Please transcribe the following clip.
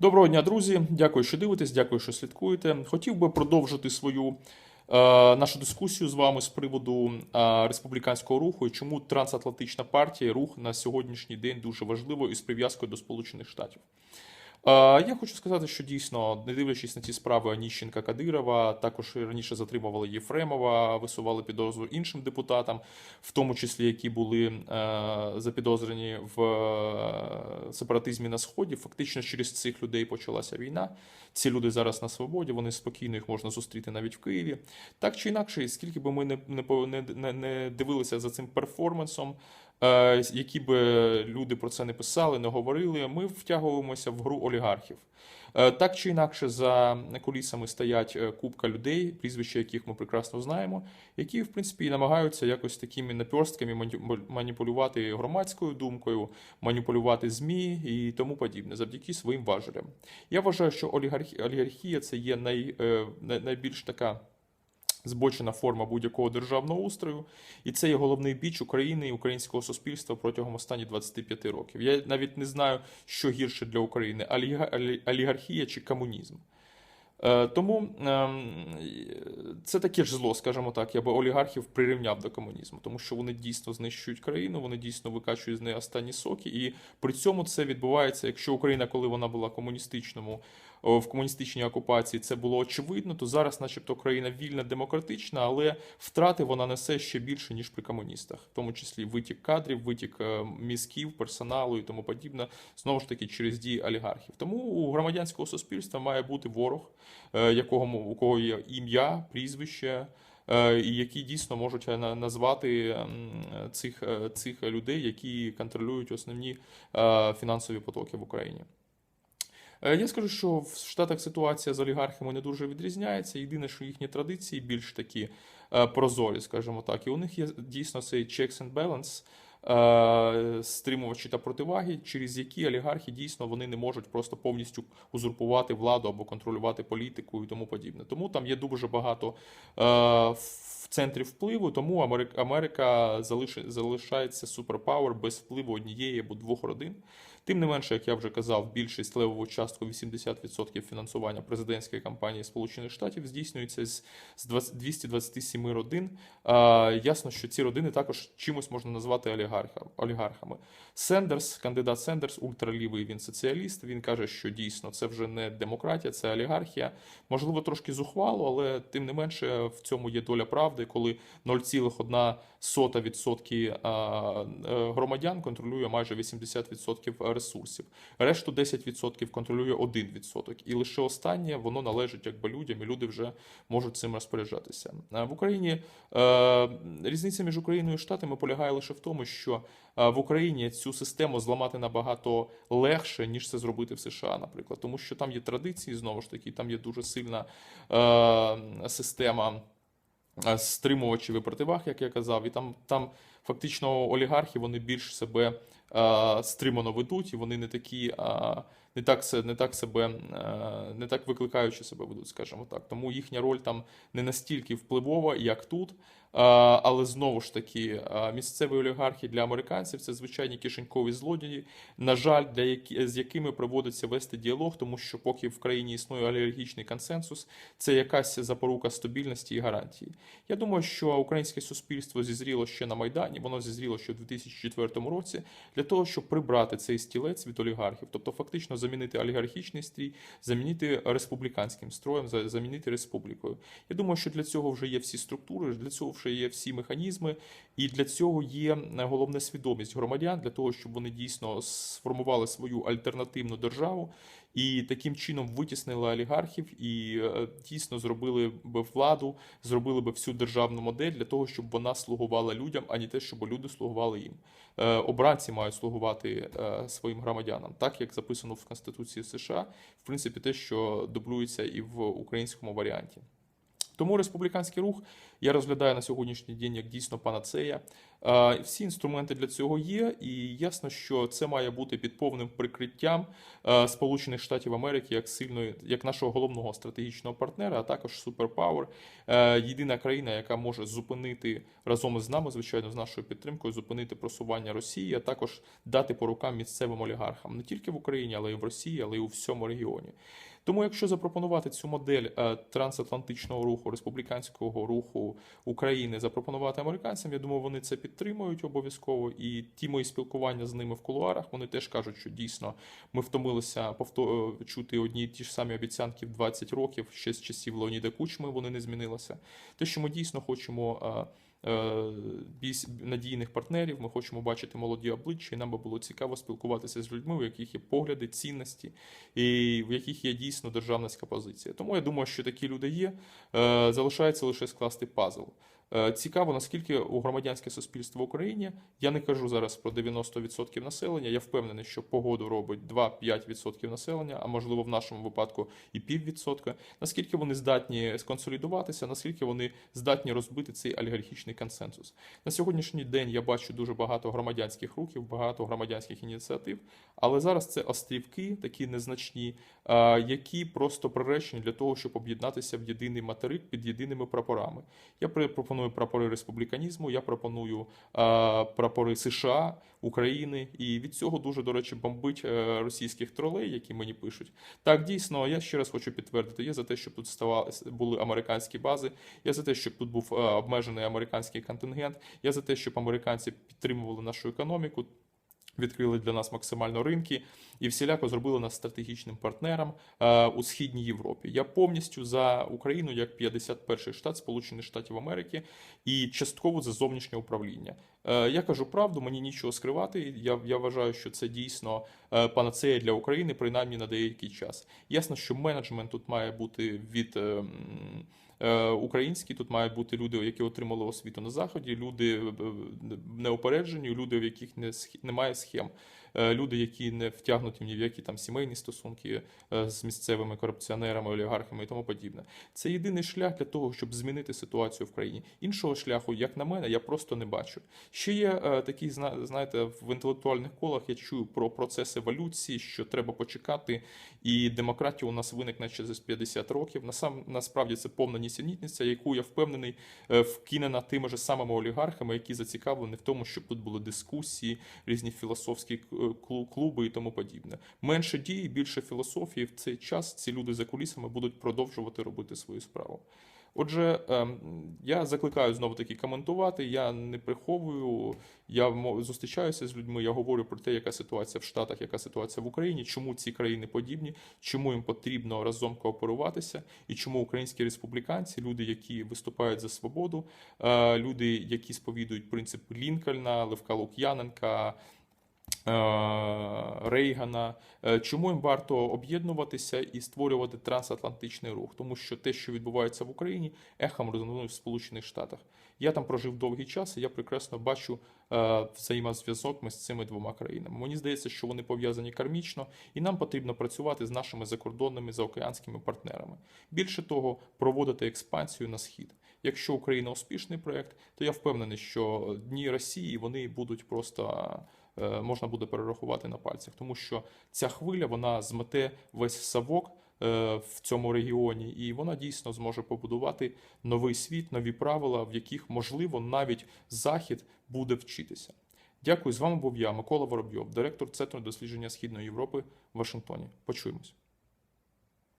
Доброго дня, друзі. Дякую, що дивитесь, дякую, що слідкуєте. Хотів би продовжити свою е, нашу дискусію з вами з приводу е, республіканського руху і чому трансатлантична партія рух на сьогоднішній день дуже важливо із прив'язкою до Сполучених Штатів. Я хочу сказати, що дійсно, не дивлячись на ті справи Аніщенка Кадирова, також раніше затримували Єфремова, висували підозру іншим депутатам, в тому числі які були е, запідозрені в е, сепаратизмі на сході. Фактично через цих людей почалася війна. Ці люди зараз на свободі, вони спокійно їх можна зустріти навіть в Києві. Так чи інакше, скільки би ми не, не, не, не, дивилися за цим перформансом, які би люди про це не писали, не говорили, ми втягуємося в гру олігархів. Е, Так чи інакше, за кулісами стоять е, купка людей, прізвища яких ми прекрасно знаємо, які, в принципі, намагаються якось такими наперстками маніпулювати громадською думкою, маніпулювати ЗМІ і тому подібне, завдяки своїм важелям. Я вважаю, що олігархія, це є е, най- найбільш така збочена форма будь-якого державного устрою, і це є головний біч України і українського суспільства протягом останніх 25 років. Я навіть не знаю, що гірше для України: оліга- олі- олігархія чи комунізм. Е, Тому ем, це таке ж зло, скажімо так, я би олігархів прирівняв до комунізму, тому що вони дійсно знищують країну, вони дійсно викачують з неї останні соки, і при цьому це відбувається, якщо Україна, коли вона була комуністичному в комуністичній окупації, це було очевидно, то зараз, начебто, країна вільна, демократична, але втрати вона несе ще більше ніж при комуністах, в тому числі витік кадрів, витік е, мізків, персоналу і тому подібне, знову ж таки через дії олігархів. Тому у громадянського суспільства має бути ворог, е, якого у кого є ім'я, прізвище. е, І які дійсно можуть назвати цих, цих людей, які контролюють основні фінансові потоки в Україні. Е, Я скажу, що в Штатах ситуація з олігархами не дуже відрізняється. Єдине, що їхні традиції більш такі е, прозорі, скажімо так. І у них є дійсно цей checks and balance, е, стримувачі та противаги, через які олігархи дійсно вони не можуть просто повністю узурпувати владу або контролювати політику і тому подібне. Тому там є дуже багато в центрі впливу, тому Америка залишається суперпауер без впливу однієї або двох родин. Тим не менше, як я вже казав, більшість левову частку 80% фінансування президентської кампанії Сполучених Штатів здійснюється з, з 20 227 родин. Ясно, що ці родини також чимось можна назвати олігархами. Сендерс, кандидат Сендерс, ультралівий, він соціаліст. Він каже, що дійсно це вже не демократія, це олігархія. Можливо, трошки зухвало, але тим не менше в цьому є доля правди, коли 0,1% е, громадян контролює майже 80% ресурсів. Решту 10% контролює 1%. І лише останнє воно належить якби людям, і люди вже можуть цим розпоряджатися. В Україні е, різниця між Україною і Штатами полягає лише в тому, що е, в Україні цю систему зламати набагато легше, ніж це зробити в США, наприклад, тому що там є традиції, знову ж таки, там є дуже сильна е, система е, стримувачів і противаг, як я казав, і там, там фактично олігархи вони більш себе е, стримано ведуть, і вони не такі. Е, не так, не так себе, е, не так викликаючи себе ведуть, скажімо так. Тому їхня роль там не настільки впливова, як тут. Е, Але знову ж таки, е, місцеві олігархи для американців це звичайні кишенькові злодії, на жаль, для які, з якими проводиться вести діалог, тому що поки в країні існує олігархічний консенсус, це якась запорука стабільності і гарантії. Я думаю, що українське суспільство зізріло ще на Майдані, воно зізріло ще в 2004 році для того, щоб прибрати цей стілець від олігархів, тобто фактично замінити олігархічний стрій, замінити республіканським строєм, замінити республікою. Я думаю, що для цього вже є всі структури, для цього вже є всі механізми, і для цього є головна свідомість громадян для того, щоб вони дійсно сформували свою альтернативну державу і таким чином витіснили олігархів і е, дійсно зробили би владу, зробили би всю державну модель для того, щоб вона слугувала людям, а не те, щоб люди слугували їм. Е, Обранці мають слугувати е, своїм громадянам, так як записано в Конституції США, в принципі, те, що дублюється і в українському варіанті. Тому республіканський рух я розглядаю на сьогоднішній день як дійсно панацея. Е, Всі інструменти для цього є, і ясно, що це має бути під повним прикриттям е, Сполучених Штатів Америки як сильної, як нашого головного стратегічного партнера, а також суперпауер, Е, єдина країна, яка може зупинити разом із нами, звичайно, з нашою підтримкою, зупинити просування Росії, а також дати по рукам місцевим олігархам не тільки в Україні, але й в Росії, але й у всьому регіоні. Тому, якщо запропонувати цю модель трансатлантичного руху, республіканського руху України, запропонувати американцям, я думаю, вони це підтримують обов'язково. І ті мої спілкування з ними в кулуарах, вони теж кажуть, що дійсно ми втомилися повто... е, чути одні і ті ж самі обіцянки в 20 років, ще з часів Леоніда Кучми вони не змінилися. Те, що ми дійсно хочемо. е, е, більш надійних партнерів, ми хочемо бачити молоді обличчя, і нам би було цікаво спілкуватися з людьми, у яких є погляди, цінності, і в яких є дійсно державницька позиція. Тому я думаю, що такі люди є. Залишається лише скласти пазл. Е, Цікаво, наскільки у громадянське суспільство в Україні, я не кажу зараз про 90% населення, я впевнений, що погоду робить 2-5% населення, а можливо в нашому випадку і піввідсотка. Наскільки вони здатні сконсолідуватися, наскільки вони здатні розбити цей олігархічний консенсус. На сьогоднішній день я бачу дуже багато громадянських рухів, багато громадянських ініціатив, але зараз це острівки, такі незначні, які просто приречені для того, щоб об'єднатися в єдиний материк під єдиними прапорами. Я при- пропоную прапори республіканізму, я пропоную а, прапори США, України, і від цього дуже, до речі, бомбить е, російських тролей, які мені пишуть. Так, дійсно, я ще раз хочу підтвердити, я за те, щоб тут ставали, були американські бази, я за те, щоб тут був е, обмежений американський контингент, я за те, щоб американці підтримували нашу економіку. Відкрили для нас максимально ринки і всіляко зробили нас стратегічним партнером е, у східній Європі. Я повністю за Україну як 51-й штат Сполучених Штатів Америки і частково за зовнішнє управління. Е, я кажу правду, мені нічого скривати. Я, я вважаю, що це дійсно е, панацея для України, принаймні на деякий час. Ясно, що менеджмент тут має бути від. Е, е, Українські тут мають бути люди, які отримали освіту на заході, люди е, неопереджені, люди, в яких не немає схем, е, люди, які не втягнуті ні в які там сімейні стосунки е, з місцевими корупціонерами, олігархами і тому подібне. Це єдиний шлях для того, щоб змінити ситуацію в країні. Іншого шляху, як на мене, я просто не бачу. Ще є е, такі, зна- знаєте, в інтелектуальних колах я чую про процес еволюції, що треба почекати, і демократія у нас виникне через 50 років. Насам насправді це повна нісенітниця, яку я впевнений е, вкинена тими ж самими олігархами, які зацікавлені в тому, щоб тут були дискусії, різні філософські е, клуби і тому подібне. Менше дії, більше філософії в цей час ці люди за кулісами будуть продовжувати робити свою справу. Отже, ем, я закликаю знову таки коментувати. Я не приховую. Я зустрічаюся з людьми. Я говорю про те, яка ситуація в Штатах, яка ситуація в Україні, чому ці країни подібні, чому їм потрібно разом кооперуватися, і чому українські республіканці, люди, які виступають за свободу, е, люди, які сповідують принцип Лінкольна, Левка Лук'яненка. Е, Рейгана, Е, чому їм варто об'єднуватися і створювати трансатлантичний рух? Тому що те, що відбувається в Україні, ехом резонує в Сполучених Штатах. Я там прожив довгий час, і я прекрасно бачу е, взаємозв'язок між цими двома країнами. Мені здається, що вони пов'язані кармічно, і нам потрібно працювати з нашими закордонними заокеанськими партнерами. Більше того, проводити експансію на схід. Якщо Україна успішний проект, то я впевнений, що дні Росії вони будуть просто можна буде перерахувати на пальцях, тому що ця хвиля вона змете весь савок е, в цьому регіоні, і вона дійсно зможе побудувати новий світ, нові правила, в яких можливо навіть захід буде вчитися. Дякую. З вами був я, Микола Воробйов, директор Центру дослідження Східної Європи в Вашингтоні. Почуємось.